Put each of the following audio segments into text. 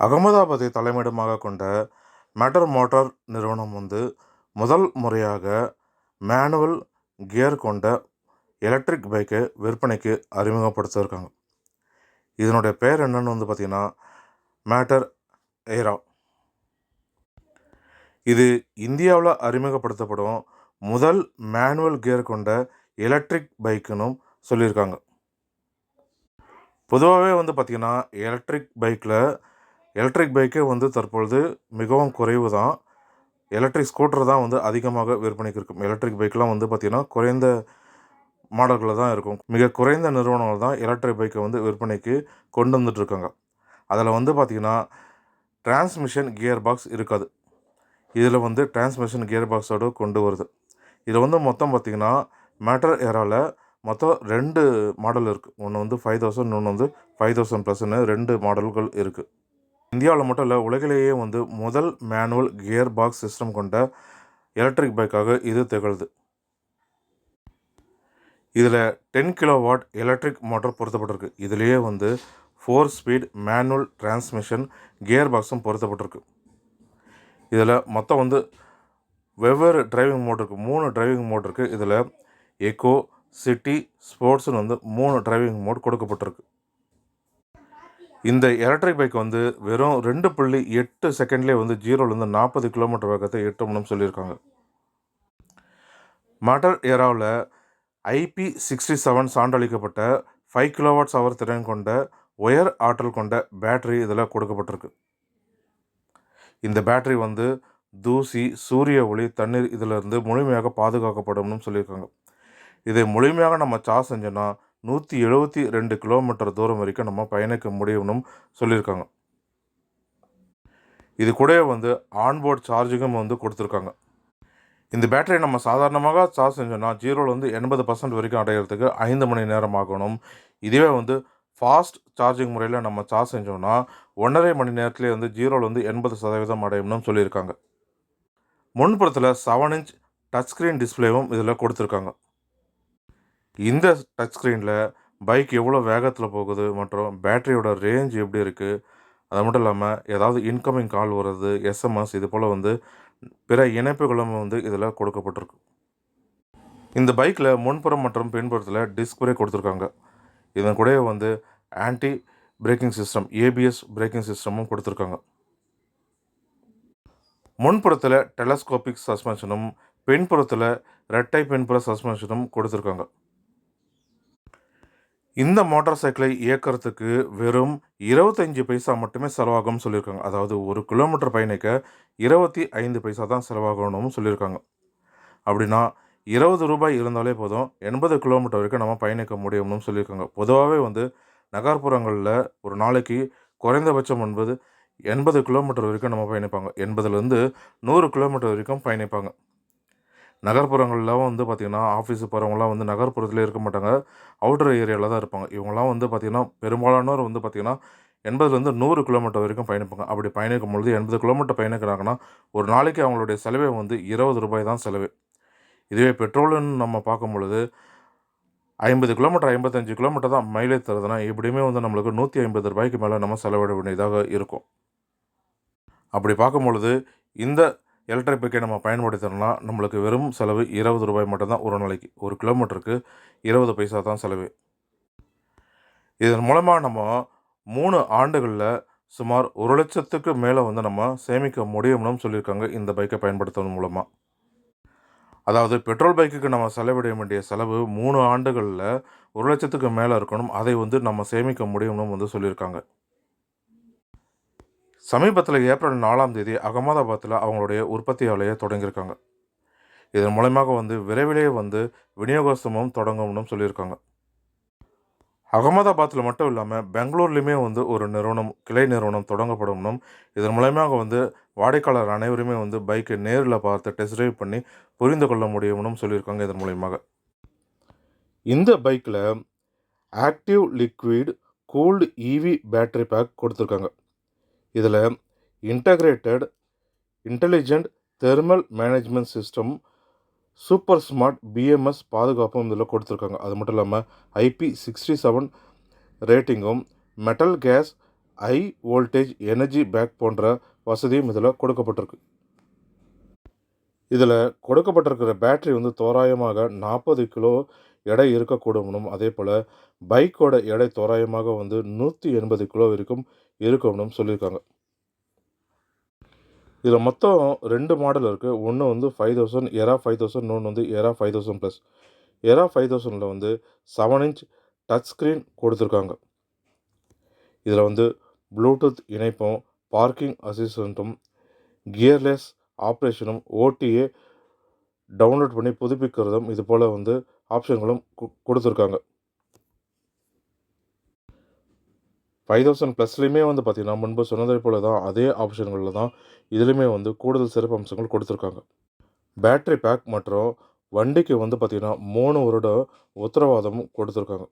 அகமதாபாத்தை தலைமையிடமாக கொண்ட matter motor நிறுவனம் வந்து முதல் முறையாக மேனுவல் கியர் கொண்ட எலக்ட்ரிக் பைக்கை விற்பனைக்கு அறிமுகப்படுத்தியிருக்காங்க. இதனுடைய பெயர் என்னன்னு வந்து பார்த்திங்கன்னா மேட்டர் ஏரா இது இந்தியாவில் அறிமுகப்படுத்தப்படும் முதல் மேனுவல் கியர் கொண்ட எலக்ட்ரிக் பைக்குன்னு சொல்லியிருக்காங்க. பொதுவாகவே வந்து பார்த்திங்கன்னா எலக்ட்ரிக் பைக்கில் எலக்ட்ரிக் பைக்கே வந்து தற்பொழுது மிகவும் குறைவு தான் எலக்ட்ரிக் ஸ்கூட்டர் தான் வந்து அதிகமாக விற்பனைக்கு இருக்கும். எலக்ட்ரிக் பைக்லாம் வந்து பார்த்திங்கன்னா குறைந்த மாடல்களில் தான் இருக்கும். மிக குறைந்த நிறுவனங்கள் தான் எலக்ட்ரிக் பைக்கை வந்து விற்பனைக்கு கொண்டு வந்துட்டுருக்காங்க. அதில் வந்து பார்த்திங்கன்னா டிரான்ஸ்மிஷன் கியர் பாக்ஸ் இருக்காது. இதில் வந்து டிரான்ஸ்மிஷன் கியர் பாக்ஸோடு கொண்டு வருது. இதில் வந்து மொத்தம் பார்த்திங்கன்னா மேட்டர் ஏராவில் மொத்தம் ரெண்டு மாடல் இருக்குது ஒன்று வந்து ஃபைவ் தௌசண்ட் இன்னொன்று வந்து ஃபைவ் தௌசண்ட் ப்ளஸ்ன்னு ரெண்டு மாடல்கள் இருக்குது இந்தியாவில் மட்டும் இல்லை உலகிலேயே வந்து முதல் மேனுவல் கியர் பாக்ஸ் சிஸ்டம் கொண்ட எலக்ட்ரிக் பைக்காக இது திகழ்து. இதில் ten kilo watt electric motor பொருத்தப்பட்டிருக்கு. இதுலேயே வந்து four speed manual transmission gear பாக்ஸும் பொருத்தப்பட்டிருக்கு. இதில் மொத்தம் வந்து வெவ்வேறு டிரைவிங் மோட் இருக்குது மூணு டிரைவிங் மோட் இருக்குது இதில் எக்கோ சிட்டி ஸ்போர்ட்ஸ்னு வந்து மூணு டிரைவிங் மோட் கொடுக்கப்பட்டிருக்கு. இந்த எலக்ட்ரிக் பைக் வந்து வெறும் ரெண்டு புள்ளி எட்டு செகண்ட்லேயே வந்து ஜீரோலேருந்து நாற்பது கிலோமீட்டர் வேகத்தை எட்டணும்னு சொல்லியிருக்காங்க. மாடல் ஏராவில் ஐபி சிக்ஸ்டி செவன் சான்றளிக்கப்பட்ட ஃபைவ் கிலோவாட்ஸ் அவர் திறன் கொண்ட ஒயர் ஆற்றல் கொண்ட பேட்டரி இதில் கொடுக்கப்பட்டிருக்கு. இந்த பேட்டரி வந்து தூசி சூரிய ஒளி தண்ணீர் இதிலிருந்து முழுமையாக பாதுகாக்கப்படும்னு சொல்லியிருக்காங்க. இதை முழுமையாக நம்ம சார்ஜ் செஞ்சோன்னா நூற்றி எழுபத்தி ரெண்டு கிலோமீட்டர் தூரம் வரைக்கும் நம்ம பயணிக்க முடியும்னு சொல்லியிருக்காங்க. இது கூட வந்து ஆன்போர்ட் சார்ஜிங்கும் வந்து கொடுத்துருக்காங்க. இந்த பேட்டரியை நம்ம சாதாரணமாக சார்ஜ் செஞ்சோன்னா ஜீரோலேருந்து எண்பது பர்சன்ட் வரைக்கும் அடையிறதுக்கு ஐந்து மணி நேரம் ஆகணும். இதுவே வந்து ஃபாஸ்ட் சார்ஜிங் முறையில் நம்ம சார்ஜ் செஞ்சோம்னா ஒன்றரை மணி நேரத்துலேயே வந்து ஜீரோலேருந்து எண்பது சதவீதம் அடையும்னு சொல்லியிருக்காங்க. முன்புறத்தில் செவன் இன்ச் டச் ஸ்க்ரீன் டிஸ்பிளேவும் இதில் கொடுத்துருக்காங்க. இந்த டச் ஸ்க்ரீனில் பைக் எவ்வளோ வேகத்தில் போகுது மற்றும் பேட்டரியோட ரேஞ்ச் எப்படி இருக்குது அது மட்டும் இல்லாமல் ஏதாவது இன்கமிங் கால் வர்றது எஸ்எம்எஸ் இது போல் வந்து பிற இணைப்புகளும் வந்து இதில் கொடுக்கப்பட்டிருக்கு. இந்த பைக்கில் முன்புறம் மற்றும் பின்புறத்தில் டிஸ்க் பிரேக் கொடுத்துருக்காங்க. இதன் கூடவே வந்து anti braking system ABS braking சிஸ்டமும் கொடுத்துருக்காங்க. முன்புறத்தில் டெலஸ்கோபிக் சஸ்பென்ஷனும் பின்புறத்தில் ரெட்டை பின்புற சஸ்பென்ஷனும் கொடுத்துருக்காங்க. இந்த மோட்டார் சைக்கிளை இயக்கிறதுக்கு வெறும் இருபத்தஞ்சி பைசா மட்டுமே செலவாகும்னு சொல்லியிருக்காங்க. அதாவது ஒரு கிலோமீட்டர் பயணிக்க இருபத்தி ஐந்து பைசா தான் செலவாகணும்னு சொல்லியிருக்காங்க. அப்படின்னா இருபது ரூபாய் இருந்தாலே போதும் எண்பது கிலோமீட்டர் வரைக்கும் நம்ம பயணிக்க முடியும்னு சொல்லியிருக்காங்க. பொதுவாகவே வந்து நகர்ப்புறங்களில் ஒரு நாளைக்கு குறைந்தபட்சம் என்பது எண்பது கிலோமீட்டர் வரைக்கும் நம்ம பயணிப்பாங்க. எண்பதுலேருந்து நூறு கிலோமீட்டர் வரைக்கும் பயணிப்பாங்க. நகர்ப்புறங்களில் வந்து பார்த்திங்கன்னா ஆஃபீஸுக்கு போகிறவங்களாம் வந்து நகர்ப்புறத்துலேயே இருக்க மாட்டாங்க. அவுட்டர் ஏரியாவில் தான் இருப்பாங்க. இவங்கெல்லாம் வந்து பார்த்திங்கன்னா பெரும்பாலானோர் வந்து பார்த்திங்கன்னா எண்பதுலேருந்து நூறு கிலோமீட்டர் வரைக்கும் பயணிப்பாங்க. அப்படி பயணிக்கும் பொழுது எண்பது கிலோமீட்டர் பயணிக்கிறாங்கன்னா ஒரு நாளைக்கு அவங்களுடைய செலவே வந்து இருபது ரூபாய் தான் செலவு. இதுவே பெட்ரோலுன்னு நம்ம பார்க்கும் பொழுது ஐம்பது கிலோமீட்டர் ஐம்பத்தஞ்சு கிலோமீட்டர் தான் மைலேஜ் தருதுன்னா எப்படியுமே வந்து நம்மளுக்கு நூற்றி ஐம்பது ரூபாய்க்கு மேலே நம்ம செலவிட வேண்டியதாக இருக்கும். அப்படி பார்க்கும் பொழுது இந்த எலக்ட்ரிக் பைக்கை நம்ம பயன்படுத்தினோம்னா நம்மளுக்கு வெறும் செலவு இருபது ரூபாய் மட்டும்தான் ஒரு நாளைக்கு. ஒரு கிலோமீட்டருக்கு இருபது பைசா தான் செலவு. இதன் மூலமாக நம்ம மூணு ஆண்டுகளில் சுமார் ஒரு லட்சத்துக்கு மேலே வந்து நம்ம சேமிக்க முடியும்னு சொல்லியிருக்காங்க இந்த பைக்கை பயன்படுத்துவதன் மூலமாக அதாவது பெட்ரோல் பைக்குக்கு நம்ம செலவிட வேண்டிய செலவு மூணு ஆண்டுகளில் ஒரு லட்சத்துக்கு மேலே இருக்கணும். அதை வந்து நம்ம சேமிக்க முடியும்னு வந்து சொல்லியிருக்காங்க. சமீபத்தில் ஏப்ரல் நாலாம் தேதி அகமதாபாத்தில் அவங்களுடைய உற்பத்தி ஆலையை தொடங்கியிருக்காங்க. இதன் மூலயமாக வந்து விரைவிலேயே வந்து விநியோகஸ்தமும் தொடங்கும்னு சொல்லியிருக்காங்க. அகமதாபாத்தில் மட்டும் இல்லாமல் பெங்களூர்லேயுமே வந்து ஒரு நிறுவனம் கிளை நிறுவனம் தொடங்கப்படும்னும் இதன் மூலயமாக வந்து வாடிக்கையாளர் அனைவருமே வந்து பைக்கை நேரில் பார்த்து டெஸ்ட் ட்ரைவ் பண்ணி புரிந்து கொள்ள முடியும்னு சொல்லியிருக்காங்க இதன் மூலயமாக இந்த பைக்கில் active liquid cooled EV battery pack கொடுத்துருக்காங்க. இதில் integrated intelligent thermal management system super smart BMS பாதுகாப்பும் இதில் கொடுத்துருக்காங்க. அது மட்டும் இல்லாமல் IP sixty seven ரேட்டிங்கும் metal case high voltage energy pack போன்ற வசதியும் இதில் கொடுக்கப்பட்டிருக்கு. இதில் கொடுக்கப்பட்டிருக்கிற பேட்டரி வந்து தோராயமாக நாற்பது கிலோ எடை இருக்கக்கூடும்னும் அதே போல் பைக்கோட எடை தோராயமாக வந்து நூற்றி எண்பது கிலோ வரைக்கும் இருக்கணும்னு சொல்லியிருக்காங்க. இதில் மொத்தம் ரெண்டு மாடல் இருக்குது ஒன்று வந்து five thousand Era five thousand இன்னொன்று வந்து Era five thousand plus Era five தௌசண்டில் வந்து செவன் இன்ச் டச் ஸ்க்ரீன் கொடுத்துருக்காங்க. இதில் வந்து ப்ளூடூத் இணைப்பும் பார்க்கிங் அசிஸ்டண்ட்டும் கியர்லெஸ் ஆப்ரேஷனும் ஓடிஏ டவுன்லோட் பண்ணி புதுப்பிக்கிறதும் இது போல் வந்து ஆப்ஷன்களும் கு கொடுத்துருக்காங்க. ஃபைவ் தௌசண்ட் ப்ளஸ்லேயுமே வந்து பார்த்திங்கன்னா முன்பு சொன்னதை போல தான் அதே ஆப்ஷன்களில் தான் இதுலேயுமே வந்து கூடுதல் சிறப்பு அம்சங்கள் கொடுத்துருக்காங்க. பேட்ரி பேக் மற்றும் வண்டிக்கு வந்து பார்த்திங்கன்னா மூணு வருட உத்தரவாதமும் கொடுத்துருக்காங்க.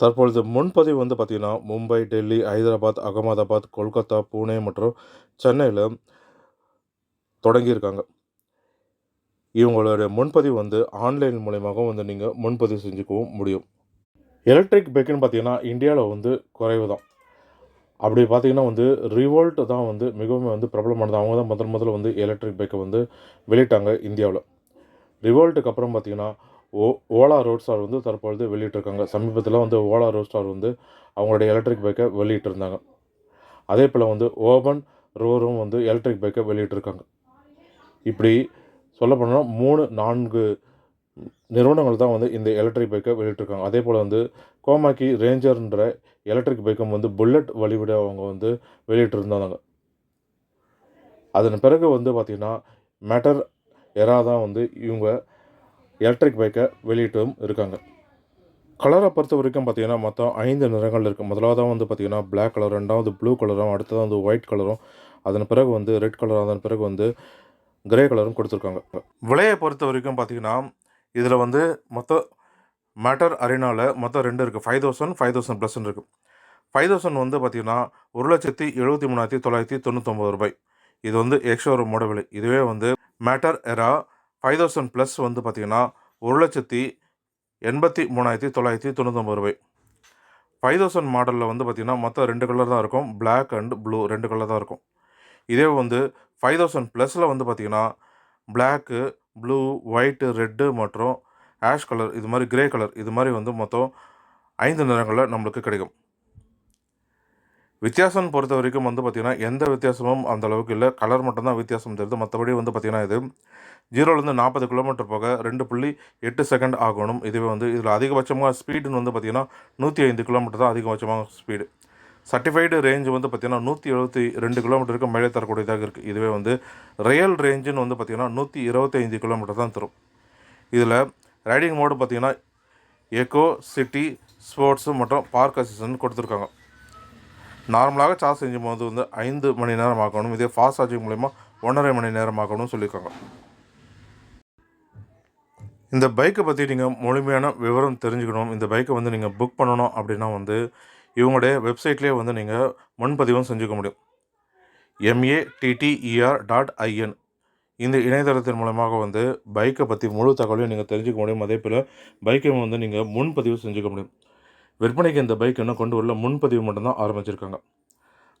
தற்பொழுது முன்பதிவு வந்து பார்த்திங்கன்னா மும்பை டெல்லி ஹைதராபாத் அகமதாபாத் கொல்கத்தா பூனே மற்றும் சென்னையில் தொடங்கியிருக்காங்க. இவங்களுடைய முன்பதிவு வந்து ஆன்லைன் மூலயமாகவும் வந்து நீங்கள் முன்பதிவு செஞ்சுக்கவும் முடியும். எலக்ட்ரிக் பைக்குன்னு பார்த்தீங்கன்னா இந்தியாவில் வந்து குறைவு தான். அப்படி பார்த்தீங்கன்னா வந்து ரிவோல்ட் தான் வந்து மிகவும் வந்து பிரபலமானது. அவங்க தான் முதல் முதல்ல வந்து எலக்ட்ரிக் பைக்கை வந்து வெளியிட்டாங்க இந்தியாவில். ரிவோல்ட்டுக்கு அப்புறம் பார்த்தீங்கன்னா ஓ ஓலா ரோட் ஸ்டார் வந்து தற்பொழுது வெளியிட்டிருக்காங்க. சமீபத்தில் வந்து ஓலா ரோட் ஸ்டார் வந்து அவங்களுடைய எலக்ட்ரிக் பைக்கை வெளியிட்டிருந்தாங்க. அதே போல் வந்து ஓபன் ரோரும் வந்து எலக்ட்ரிக் பைக்கை வெளியிட்டிருக்காங்க. இப்படி சொல்ல போனால் மூணு நான்கு நிறுவனங்கள் தான் வந்து இந்த எலக்ட்ரிக் பைக்கை வெளியிட்டிருக்காங்க. அதே போல் வந்து கோமாக்கி ரேஞ்சர்ன்ற எலக்ட்ரிக் பைக்கும் வந்து புல்லட் வழிவிட அவங்க வந்து வெளியிட்டிருந்தாங்க. அதன் பிறகு வந்து பார்த்திங்கன்னா மேட்டர் எரா தான் வந்து இவங்க எலக்ட்ரிக் பைக்கை வெளியிட்டும் இருக்காங்க. கலரை பொறுத்த வரைக்கும் பார்த்தீங்கன்னா மொத்தம் ஐந்து நிறங்கள் இருக்குது முதலாவதாக வந்து பார்த்திங்கன்னா பிளாக் கலர் ரெண்டாவது ப்ளூ கலரும் அடுத்ததாக வந்து ஒயிட் கலரும் அதன் பிறகு வந்து ரெட் கலர் அதன் பிறகு வந்து கிரே கலரும் கொடுத்துருக்காங்க. விலையை பொறுத்த வரைக்கும் பார்த்தீங்கன்னா இதில் வந்து மொத்தம் மேட்டர் அரினாவில் மொத்தம் ரெண்டு இருக்குது ஃபைவ் தௌசண்ட் ஃபைவ் தௌசண்ட் ப்ளஸ்ன்னு இருக்குது ஃபைவ் தௌசண்ட் வந்து பார்த்திங்கன்னா ஒரு லட்சத்தி எழுபத்தி மூணாயிரத்தி தொள்ளாயிரத்தி தொண்ணூத்தொம்பது ரூபாய். இது வந்து எக்ஸ்ஷோரூமோட விலை. இதுவே வந்து Matter Aera five thousand plus வந்து பார்த்திங்கன்னா ஒரு லட்சத்தி எண்பத்தி மூணாயிரத்தி தொள்ளாயிரத்தி தொண்ணூத்தொம்பது ரூபாய். ஃபைவ் தௌசண்ட் மாடலில் வந்து பார்த்திங்கன்னா மொத்தம் ரெண்டு கலர் தான் இருக்கும். பிளாக் அண்ட் ப்ளூ ரெண்டு கலர் தான் இருக்கும். இதே வந்து ஃபைவ் தௌசண்ட் ப்ளஸில் வந்து பார்த்திங்கன்னா பிளாக்கு ப்ளூ ஒயிட்டு ரெட்டு மற்றும் ஆஷ் கலர் இது மாதிரி கிரே கலர் இது மாதிரி வந்து மொத்தம் ஐந்து நிறங்களில் நம்மளுக்கு கிடைக்கும். வித்தியாசம் பொறுத்த வரைக்கும் வந்து பார்த்திங்கன்னா எந்த வித்தியாசமும் அந்த அளவுக்கு இல்லை. கலர் மட்டும்தான் வித்தியாசம் தெரியுது மற்றபடி வந்து பார்த்திங்கன்னா இது ஜீரோலேருந்து நாற்பது கிலோமீட்டர் போக ரெண்டு புள்ளி எட்டு செகண்ட் ஆகணும். இதுவே வந்து இதில் அதிகபட்சமாக ஸ்பீடுன்னு வந்து பார்த்திங்கன்னா நூற்றி ஐந்து கிலோமீட்டர் தான் அதிகபட்சமாக ஸ்பீடு சர்டிஃபைடு ரேஞ்சு வந்து பார்த்திங்கன்னா நூற்றி எழுபத்தி ரெண்டு கிலோமீட்டருக்கு மேலே தரக்கூடியதாக இருக்குது இதுவே வந்து ரியல் ரேஞ்சுன்னு வந்து பார்த்திங்கன்னா நூற்றி இருபத்தைந்து கிலோமீட்டர் தான் தரும். இதில் ரைடிங் மோடு பார்த்திங்கன்னா எக்கோ சிட்டி ஸ்போர்ட்ஸு மற்றும் பார்க் அசிஸ்டன்ட் கொடுத்துருக்காங்க. நார்மலாக சார்ஜ் செஞ்சும் போது வந்து ஐந்து மணி நேரம் ஆகணும். இதே ஃபாஸ்ட் சார்ஜிங் மூலிமா ஒன்றரை மணி நேரம் ஆகணும்னு சொல்லியிருக்காங்க. இந்த பைக்கை பற்றி நீங்கள் முழுமையான விவரம் தெரிஞ்சுக்கணும். இந்த பைக்கை வந்து நீங்கள் புக் பண்ணணும் அப்படின்னா வந்து இவங்களுடைய வெப்சைட்லேயே வந்து நீங்கள் முன்பதிவும் செஞ்சுக்க முடியும். எம்ஏடிடிஇஆர் டாட் ஐஎன் இந்த இணையதளத்தின் மூலமாக வந்து பைக்கை பற்றி முழு தகவலையும் நீங்கள் தெரிஞ்சுக்க முடியும். அதே போல் பைக்கை வந்து நீங்கள் முன்பதிவு செஞ்சுக்க முடியும். விற்பனைக்கு இந்த பைக் இன்னும் கொண்டு வரல. முன்பதிவு மட்டும்தான் ஆரம்பிச்சிருக்காங்க.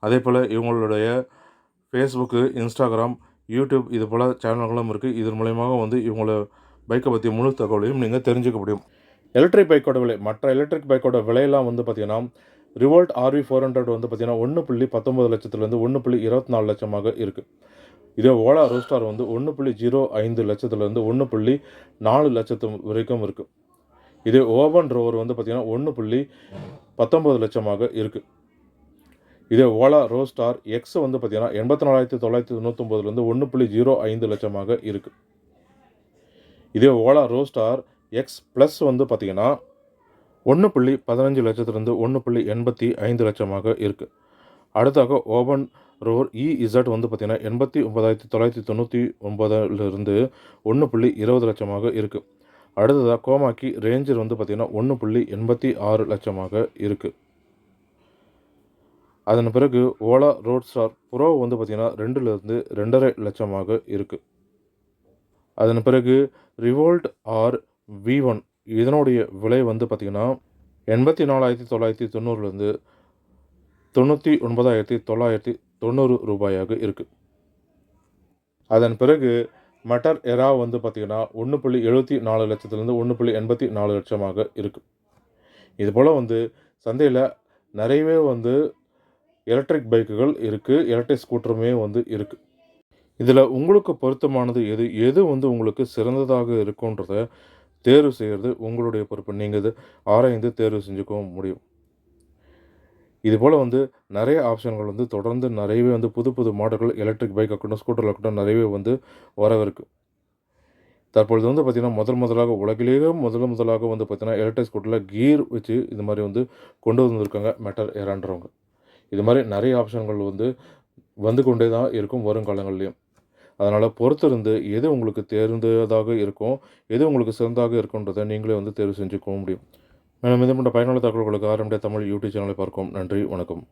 அதே போல் இவங்களுடைய ஃபேஸ்புக்கு இன்ஸ்டாகிராம் யூடியூப் இது போல் சேனல்களும் இருக்குது இதன் மூலயமாக வந்து இவங்கள பைக்கை பற்றி முழு தகவலையும் நீங்கள் தெரிஞ்சுக்க முடியும். எலக்ட்ரிக் பைக்கோட விலை மற்ற எலக்ட்ரிக் பைக்கோட விலையெல்லாம் வந்து பார்த்திங்கன்னா ரிவோல்ட் ஆர்வி ஃபோர் ஹண்ட்ரட் வந்து பார்த்திங்கன்னா ஒன்று புள்ளி பத்தொம்பது லட்சத்துலேருந்து ஒன்று புள்ளி இருபத்தி நாலு லட்சமாக இருக்குது இதே ஓலா ரோஸ்டார் வந்து ஒன்று புள்ளி ஜீரோ ஐந்து லட்சத்துலேருந்து ஒன்று புள்ளி நாலு லட்சத்து வரைக்கும் இருக்குது இதே ஓவன் ரோவர் வந்து பார்த்திங்கன்னா ஒன்று புள்ளி பத்தொம்பது லட்சமாக இருக்குது இதே ஓலா ரோஸ்டார் எக்ஸ் வந்து பார்த்திங்கன்னா எண்பத்தி நாலாயிரத்தி தொள்ளாயிரத்தி தொண்ணூத்தொம்பதுலேருந்து ஒன்று புள்ளி ஜீரோ ஐந்து லட்சமாக இருக்குது இதே ஓலா ரோஸ்டார் எக்ஸ் ப்ளஸ் வந்து பார்த்திங்கன்னா ஒன்று புள்ளி பதினஞ்சு லட்சத்திலிருந்து ஒன்று புள்ளி எண்பத்தி ஐந்து லட்சமாக இருக்குது அடுத்தாக ஓபன் ரோர் இ இசட் வந்து பார்த்திங்கன்னா எண்பத்தி ஒன்பதாயிரத்தி தொள்ளாயிரத்தி தொண்ணூற்றி ஒன்பதுலேருந்து ஒன்று புள்ளி இருபது லட்சமாக இருக்குது அடுத்ததாக கோமாக்கி ரேஞ்சர் வந்து பார்த்திங்கன்னா ஒன்று புள்ளி எண்பத்தி ஆறு லட்சமாக இருக்குது அதன் பிறகு ஓலா ரோட் ஸ்டார் ப்ரோ வந்து பார்த்திங்கன்னா ரெண்டுலேருந்து ரெண்டரை லட்சமாக இருக்குது அதன் பிறகு ரிவோல்ட் ஆர் வி ஒன் இதனுடைய விலை வந்து பார்த்திங்கன்னா எண்பத்தி நாலாயிரத்தி தொள்ளாயிரத்தி தொண்ணூறுலேருந்து தொண்ணூற்றி ஒன்பதாயிரத்தி தொள்ளாயிரத்தி தொண்ணூறு ரூபாயாக இருக்குது அதன் பிறகு மட்டர் எரா வந்து பார்த்திங்கன்னா ஒன்று புள்ளி எழுபத்தி நாலு லட்சத்துலேருந்து ஒன்று புள்ளி எண்பத்தி நாலு லட்சமாக இருக்குது இதுபோல் வந்து சந்தையில் நிறையவே வந்து எலக்ட்ரிக் பைக்குகள் இருக்குது எலக்ட்ரிக் ஸ்கூட்டருமே வந்து இருக்குது இதில் உங்களுக்கு பொருத்தமானது எது எது வந்து உங்களுக்கு சிறந்ததாக இருக்குன்றத தேர்வு செய்கிறது உங்களுடைய பொறுப்பு. நீங்கள் இது ஆராய்ந்து தேர்வு செஞ்சுக்கவும் முடியும். இதுபோல் வந்து நிறைய ஆப்ஷன்கள் வந்து தொடர்ந்து நிறையவே வந்து புது புது மாடல்கள் எலக்ட்ரிக் பைக் இருக்கட்டும் ஸ்கூட்டர் ஆகட்டும் நிறையவே வந்து வரவிருக்கு. தற்பொழுது வந்து பார்த்திங்கன்னா முதல் முதலாக உலகிலேயே முதல் முதலாக வந்து பார்த்திங்கன்னா எலக்ட்ரிக் ஸ்கூட்டரில் கீர் வச்சு இது மாதிரி வந்து கொண்டு வந்திருக்காங்க மெட்டர் ஏறான்றவங்க இது மாதிரி நிறைய ஆப்ஷன்கள் வந்து வந்து கொண்டே தான் இருக்கும் வருங்காலங்கள்லேயும். அதனால் பொறுத்திருந்து எது உங்களுக்கு தேர்ந்ததாக இருக்கும் எது உங்களுக்கு சிறந்தாக இருக்குன்றதை நீங்களே வந்து தேர்வு செஞ்சுக்கவும் முடியும். மேலும் இது போன்ற பயனுள்ள தகவல்களுக்கு ஆரம்பிய தமிழ் யூடியூப் சேனலை பார்க்கும் நன்றி வணக்கம்.